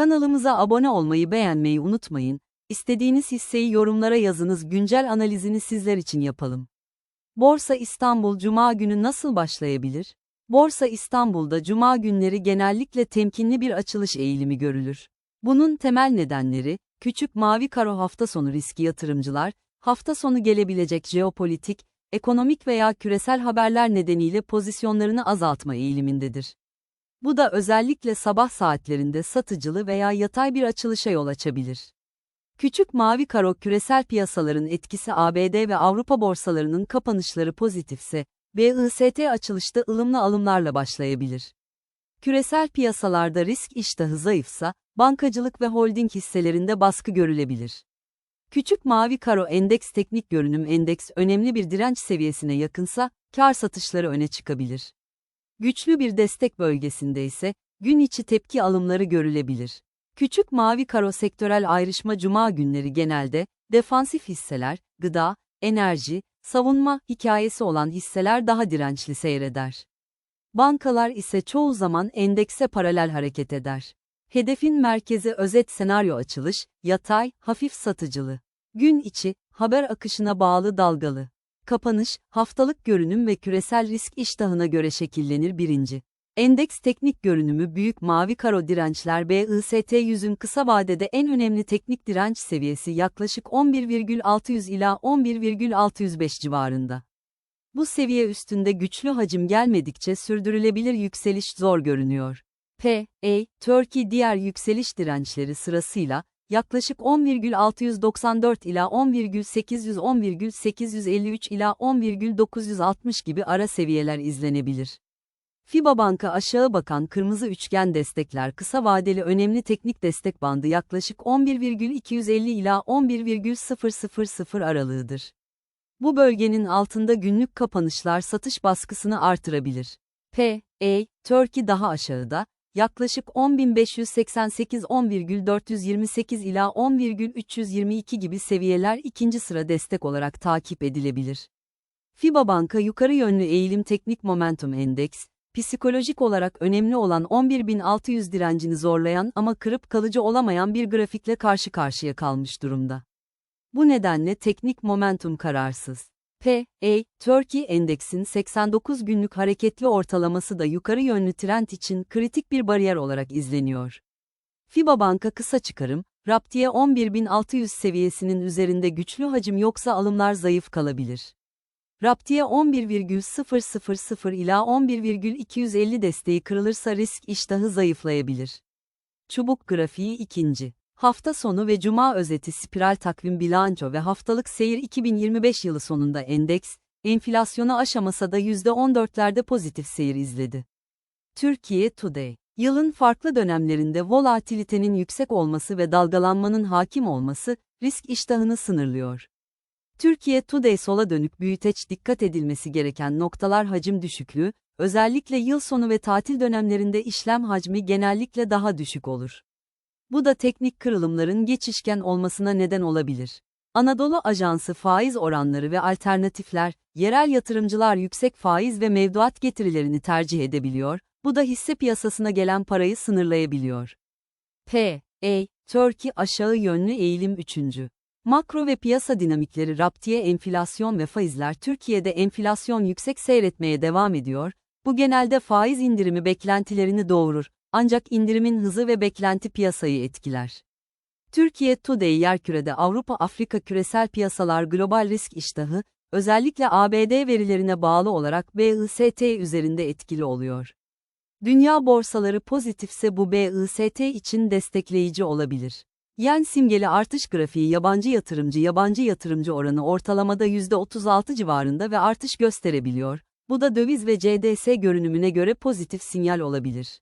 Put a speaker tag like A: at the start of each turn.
A: Kanalımıza abone olmayı beğenmeyi unutmayın. İstediğiniz hisseyi yorumlara yazınız güncel analizini sizler için yapalım. Borsa İstanbul Cuma günü nasıl başlayabilir? Borsa İstanbul'da Cuma günleri genellikle temkinli bir açılış eğilimi görülür. Bunun temel nedenleri, küçük mavi karo hafta sonu riski yatırımcılar, hafta sonu gelebilecek jeopolitik, ekonomik veya küresel haberler nedeniyle pozisyonlarını azaltma eğilimindedir. Bu da özellikle sabah saatlerinde satıcılı veya yatay bir açılışa yol açabilir. Küçük mavi karo küresel piyasaların etkisi ABD ve Avrupa borsalarının kapanışları pozitifse, BIST açılışta ılımlı alımlarla başlayabilir. Küresel piyasalarda risk iştahı zayıfsa, bankacılık ve holding hisselerinde baskı görülebilir. Küçük mavi karo endeks teknik görünüm endeks önemli bir direnç seviyesine yakınsa, kar satışları öne çıkabilir. Güçlü bir destek bölgesinde ise, gün içi tepki alımları görülebilir. Küçük mavi karo sektörel ayrışma cuma günleri genelde, defansif hisseler, gıda, enerji, savunma hikayesi olan hisseler daha dirençli seyreder. Bankalar ise çoğu zaman endekse paralel hareket eder. Hedefin merkezi özet senaryo açılış, yatay, hafif satıcılı. Gün içi, haber akışına bağlı dalgalı. Kapanış, haftalık görünüm ve küresel risk iştahına göre şekillenir birinci. Endeks teknik görünümü büyük mavi karo dirençler BIST 100'ün kısa vadede en önemli teknik direnç seviyesi yaklaşık 11,600 ila 11,605 civarında. Bu seviye üstünde güçlü hacim gelmedikçe sürdürülebilir yükseliş zor görünüyor. P, E, Turkey diğer yükseliş dirençleri sırasıyla yaklaşık 10,694 ila 10,800 10,853 ila 10,960 gibi ara seviyeler izlenebilir. FIBA Banka aşağı bakan kırmızı üçgen destekler kısa vadeli önemli teknik destek bandı yaklaşık 11,250 ila 11,000 aralığıdır. Bu bölgenin altında günlük kapanışlar satış baskısını artırabilir. P, E, Turkey daha aşağıda, yaklaşık 10.588 10,428 ila 10,322 gibi seviyeler ikinci sıra destek olarak takip edilebilir. FIBA Banka yukarı yönlü eğilim teknik momentum endeks, psikolojik olarak önemli olan 11.600 direncini zorlayan ama kırıp kalıcı olamayan bir grafikle karşı karşıya kalmış durumda. Bu nedenle teknik momentum kararsız. P, E, Turkey Endeks'in 89 günlük hareketli ortalaması da yukarı yönlü trend için kritik bir bariyer olarak izleniyor. FIBA Banka kısa çıkarım, Raptiye 11.600 seviyesinin üzerinde güçlü hacim yoksa alımlar zayıf kalabilir. Raptiye 11,000 ila 11,250 desteği kırılırsa risk iştahı zayıflayabilir. Çubuk grafiği ikinci. Hafta sonu ve cuma özeti spiral takvim bilanço ve haftalık seyir 2025 yılı sonunda endeks, enflasyonu aşamasa da %14'lerde pozitif seyir izledi. Türkiye Today Yılın farklı dönemlerinde volatilitenin yüksek olması ve dalgalanmanın hakim olması, risk iştahını sınırlıyor. Türkiye Today sola dönük büyüteç dikkat edilmesi gereken noktalar hacim düşüklüğü, özellikle yıl sonu ve tatil dönemlerinde işlem hacmi genellikle daha düşük olur. Bu da teknik kırılımların geçişken olmasına neden olabilir. Anadolu Ajansı faiz oranları ve alternatifler, yerel yatırımcılar yüksek faiz ve mevduat getirilerini tercih edebiliyor, bu da hisse piyasasına gelen parayı sınırlayabiliyor. P, E, Turkey aşağı yönlü eğilim 3. Makro ve piyasa dinamikleri raptiye enflasyon ve faizler Türkiye'de enflasyon yüksek seyretmeye devam ediyor, bu genelde faiz indirimi beklentilerini doğurur, ancak indirimin hızı ve beklenti piyasayı etkiler. Türkiye Today yerkürede Avrupa-Afrika küresel piyasalar global risk iştahı, özellikle ABD verilerine bağlı olarak BIST üzerinde etkili oluyor. Dünya borsaları pozitifse bu BIST için destekleyici olabilir. Yen simgeli artış grafiği yabancı yatırımcı yabancı yatırımcı oranı ortalamada %36 civarında ve artış gösterebiliyor. Bu da döviz ve CDS görünümüne göre pozitif sinyal olabilir.